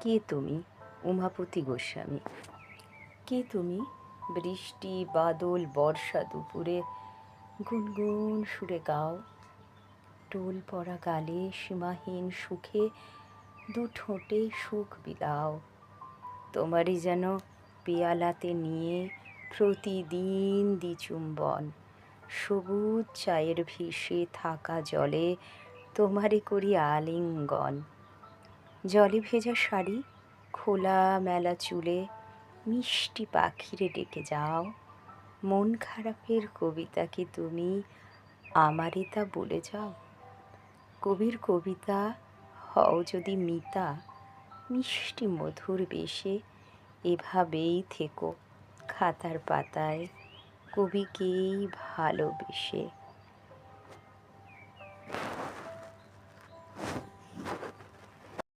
কে তুমি? উমাপতি গোস্বামী। কে তুমি? বৃষ্টি, বাদল, বর্ষা দুপুরে গুনগুন সুরে গাও। টোল পড়া গালে সীমাহীন সুখে দু ঠোঁটে সুখ বিলাও। তোমারই যেন পেয়ালাতে নিয়ে প্রতিদিন দি চুম্বন সবুজ চায়ের ভেসে থাকা জলে তোমারই করি আলিঙ্গন। জলে ভেজা শাড়ি, খোলা মেলা চুলে মিষ্টি পাখিরে ডেকে যাও। মন খারাপের কবিতা কি তুমি আমারে তা বলে যাও? কবির কবিতা, হও যদি মিতা, মিষ্টি মধুর বেশে এভাবেই থেকো। খাতার পাতায় কবিকেই ভালোবেসে